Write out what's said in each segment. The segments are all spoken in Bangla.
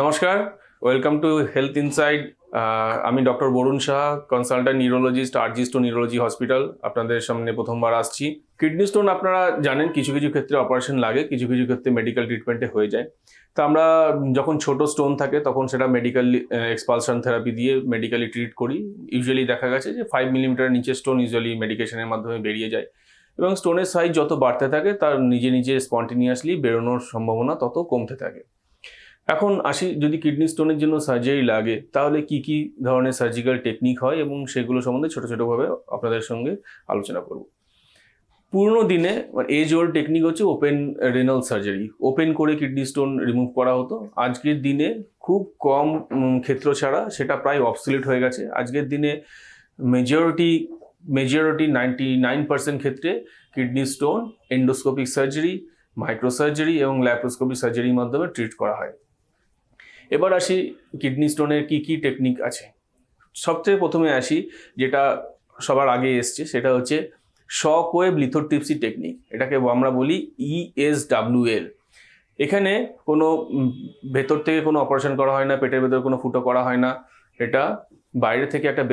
নমস্কার ওয়েলকাম টু হেলথ ইনসাইড আমি doctor Barun Saha consultant neurologist আরজিস্টো neurology hospital আপনাদের সামনে প্রথমবার আসছি। কিডনি স্টোন আপনারা জানেন, কিছু কিছু ক্ষেত্রে অপারেশন লাগে, কিছু কিছু ক্ষেত্রে মেডিকেল ট্রিটমেন্টে হয়ে যায়। তো আমরা যখন ছোট স্টোন থাকে, তখন সেটা মেডিকেল এক্সপালশন থেরাপি দিয়ে মেডিকেলি ট্রিট করি। ইউজুয়ালি দেখা গেছে যে ফাইভ মিলিমিটার নিচে স্টোন ইউজুয়ালি মেডিকেশনের মাধ্যমে বেরিয়ে যায়। এবং স্টোনের সাইজ যত বাড়তে থাকে, তার নিজে নিজে স্পন্টিনিয়াসলি বেরোনোর সম্ভাবনা তত কমতে থাকে। এখন আসি, যদি কিডনি স্টোনের জন্য সার্জারি লাগে, তাহলে কি কি ধরনের সার্জিক্যাল টেকনিক হয় এবং সেগুলো সম্বন্ধে ছোটো ছোটোভাবে আপনাদের সঙ্গে আলোচনা করব। পুরনো দিনে এজ ওল্ড টেকনিক হচ্ছে ওপেন রেনাল সার্জারি ওপেন করে কিডনি স্টোন রিমুভ করা হতো। আজকের দিনে খুব কম ক্ষেত্র ছাড়া সেটা প্রায় অবসলিট হয়ে গেছে। আজকের দিনে majority majority ninety nine percent ক্ষেত্রে kidney stone endoscopic surgery microsurgery এবং ল্যাপ্রোস্কোপিক সার্জারির মাধ্যমে ট্রিট করা হয়। এবার আসি কিডনি স্টোনের কি কি টেকনিক আছে। সবচেয়ে প্রথমে আসি যেটা সবার আগে এসছে, সেটা হচ্ছে শক ওয়েব লিথোট্রিপসি টেকনিক এটাকে আমরা বলি E ইএসডাব্লিউএল এখানে কোনো ভেতর থেকে কোনো অপারেশন করা হয় না, পেটের ভেতর কোনো ফুটো করা হয় না, এটা বাইরে থেকে একটা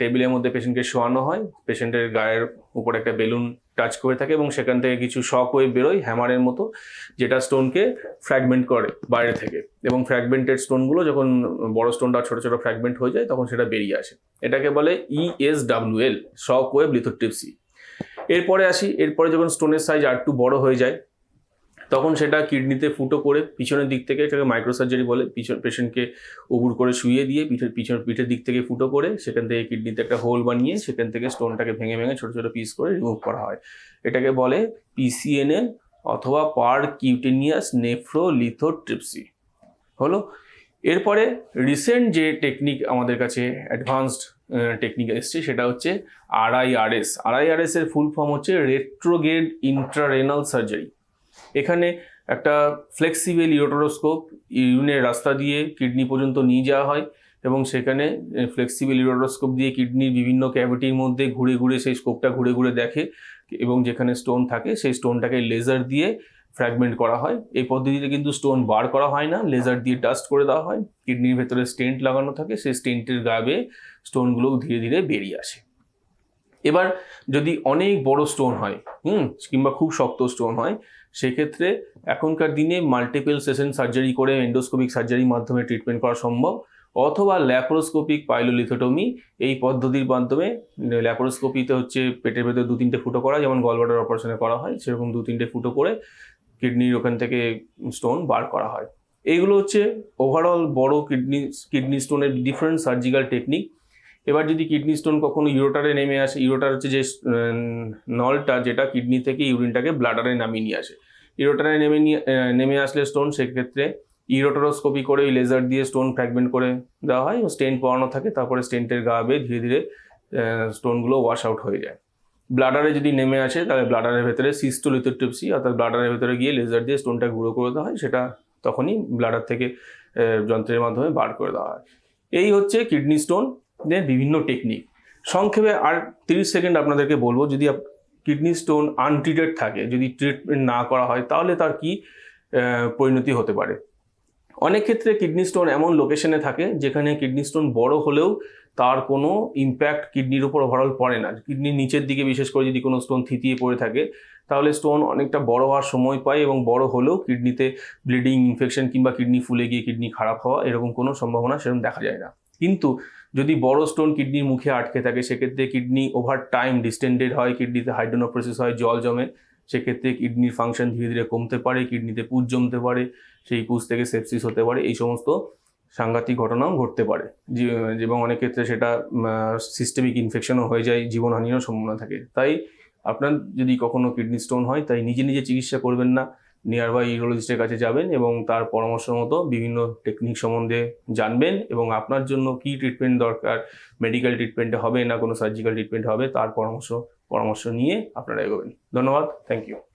টেবিলের মধ্যে পেশেন্টকে শোয়ানো হয়। পেশেন্টের গায়ের উপর একটা বেলুন টাচ করে থাকে এবং সেখান থেকে কিছু শক ওয়েভ বেরোয় হ্যামারের মতো, যেটা স্টোনকে ফ্র্যাগমেন্ট করে বাইরে থেকে। এবং ফ্র্যাগমেন্টেড স্টোনগুলো যখন বড় স্টোনটা ছোট ছোট ফ্র্যাগমেন্ট হয়ে যায়, তখন সেটা বেরিয়ে আসে। এটাকে বলে ইএসডাব্লিউএল শক ওয়েভ লিথোট্রিপসি এরপরে আসি, এরপরে যখন স্টোনের সাইজ আর একটু বড় হয়ে যায় তখন সেটা কিডনিতে ফুটো করে পিছনের দিক থেকে এটাকে মাইক্রোসার্জারি বলে, পিছন পেশেন্টকে উবুর করে শুয়ে দিয়ে পিঠের পিছন পিঠের দিক থেকে ফুটো করে সেখান থেকে কিডনিতে একটা হোল বানিয়ে সেখান থেকে স্টোনটাকে ভেঙে ভেঙে ছোটো ছোটো পিস করে রিমুভ করা হয়। এটাকে বলে পিসিএনএল অথবা পার কিউটেনিয়াস নেফ্রোলিথোট্রিপসি। হলো? এরপরে রিসেন্ট যে টেকনিক আমাদের কাছে অ্যাডভান্সড টেকনিক এসছে সেটা হচ্ছে আরআইআরএস আরআইআরএস এর ফুল ফর্ম হচ্ছে রেট্রোগেড ইন্ট্রারেনাল সার্জারি এখানে একটা ফ্লেক্সিবল ইউরোটোস্কোপ ইউরিনের রাস্তা দিয়ে কিডনি পর্যন্ত নিয়ে যাওয়া হয় এবং সেখানে ফ্লেক্সিবল ইউরোটোস্কোপ দিয়ে কিডনির বিভিন্ন ক্যাভিটির মধ্যে ঘুরে ঘুরে সেই স্কোপটা ঘুরে ঘুরে দেখে এবং যেখানে স্টোন থাকে সেই স্টোনটাকে লেজার দিয়ে ফ্র্যাগমেন্ট করা হয়। এই পদ্ধতিতে কিন্তু স্টোন বার করা হয় না লেজার দিয়ে ডাস্ট করে দেওয়া হয়। কিডনির ভেতরে স্টেন্ট লাগানো থাকে, সেই স্টেন্টের গায়ে স্টোনগুলো ধীরে ধীরে বেরিয়ে আসে। এবার যদি অনেক বড় স্টোন হয়, হুম, কিংবা খুব শক্ত স্টোন হয় সেক্ষেত্রে এখনকার দিনে মাল্টিপল সেশন সার্জারি করে এন্ডোস্কোপিক সার্জারির মাধ্যমে ট্রিটমেন্ট করা সম্ভব, অথবা ল্যাপারোস্কোপিক পাইলোলিথোটমি এই পদ্ধতির মাধ্যমে ল্যাপারোস্কোপিতে হচ্ছে পেটের ভেতরে দু তিনটে ফুটো করা, যেমন গলবাটার অপারেশনে করা হয়, সেরকম দু তিনটে ফুটো করে কিডনির ওখান থেকে স্টোন বার করা হয়। এইগুলো হচ্ছে ওভারঅল বড় কিডনি কিডনি স্টোনের ডিফারেন্ট সার্জিক্যাল টেকনিক এবার যদি কিডনি স্টোন কখনো ইউরোটারে নেমে আসে ইউরোটার হচ্ছে যে নলটা যেটা কিডনি থেকে ইউরিনটাকে ব্লাডারে নামিয়ে নিয়ে আসে। ইউরোটারে নেমে নিয়ে নেমে আসলে স্টোন সেক্ষেত্রে ইউরোটোরোস্কোপি করে ওই লেজার দিয়ে স্টোন ফ্র্যাগমেন্ট করে দেওয়া হয় স্টেন্ট পড়ানো থাকে, তারপরে স্টেন্টের গা বেয়ে ধীরে ধীরে স্টোনগুলো ওয়াশ আউট হয়ে যায়। ব্লাডারে যদি নেমে আসে, তাহলে ব্লাডারের ভেতরে সিস্টোলিথোট্রিপসি অর্থাৎ ব্লাডারের ভেতরে গিয়ে লেজার দিয়ে স্টোনটা গুঁড়ো করে দেওয়া হয়, সেটা তখনই ব্লাডার থেকে যন্ত্রের মাধ্যমে বার করে দেওয়া হয়। এই হচ্ছে কিডনি স্টোন বিভিন্ন টেকনিক সংক্ষেপে আর তিরিশ সেকেন্ড আপনাদেরকে বলব, যদি কিডনি স্টোন আনট্রিটেড থাকে, যদি ট্রিটমেন্ট না করা হয়, তাহলে তার কি পরিণতি হতে পারে। অনেক ক্ষেত্রে কিডনি স্টোন এমন লোকেশনে থাকে, যেখানে কিডনি স্টোন বড় হলেও তার কোনো ইম্প্যাক্ট কিডনির উপর ওভারঅল পড়ে না। কিডনির নিচের দিকে বিশেষ করে যদি কোনো স্টোন থিতিয়ে পড়ে থাকে, তাহলে স্টোন অনেকটা বড় হওয়ার সময় পায় এবং বড় হলেও কিডনিতে ব্লিডিং ইনফেকশন কিংবা কিডনি ফুলে গিয়ে কিডনি খারাপ হওয়া, এরকম কোনো সম্ভাবনা সেরকম দেখা যায় না। কিন্তু যদি বড় স্টোন কিডনির মুখে আটকে থাকে, সেক্ষেত্রে কিডনি ওভার টাইম ডিস্টেন্ডেড হয় কিডনিতে হাইড্রোনোপ্রোসিস হয়, জল জমে, সেক্ষেত্রে কিডনির ফাংশন ধীরে ধীরে কমতে পারে কিডনিতে পুজ জমতে পারে, সেই পুজ থেকে সেপসিস হতে পারে, এই সমস্ত সাংঘাতিক ঘটনাও ঘটতে পারে। এবং অনেক ক্ষেত্রে সেটা সিস্টেমিক ইনফেকশনও হয়ে যায়, জীবনহানিরও সম্ভাবনা থাকে। তাই আপনার যদি কখনো কিডনি স্টোন হয়, তাই নিজে নিজে চিকিৎসা করবেন না। নিয়ার বাই ইউরোলজিস্টের কাছে যাবেন এবং তার পরামর্শ মতো বিভিন্ন টেকনিক সম্বন্ধে জানবেন এবং আপনার জন্য কী ট্রিটমেন্ট দরকার মেডিকেল ট্রিটমেন্টে হবে না কোনো সার্জিক্যাল ট্রিটমেন্ট হবে, তার পরামর্শ পরামর্শ নিয়ে আপনারা এগোবেন। ধন্যবাদ থ্যাংক ইউ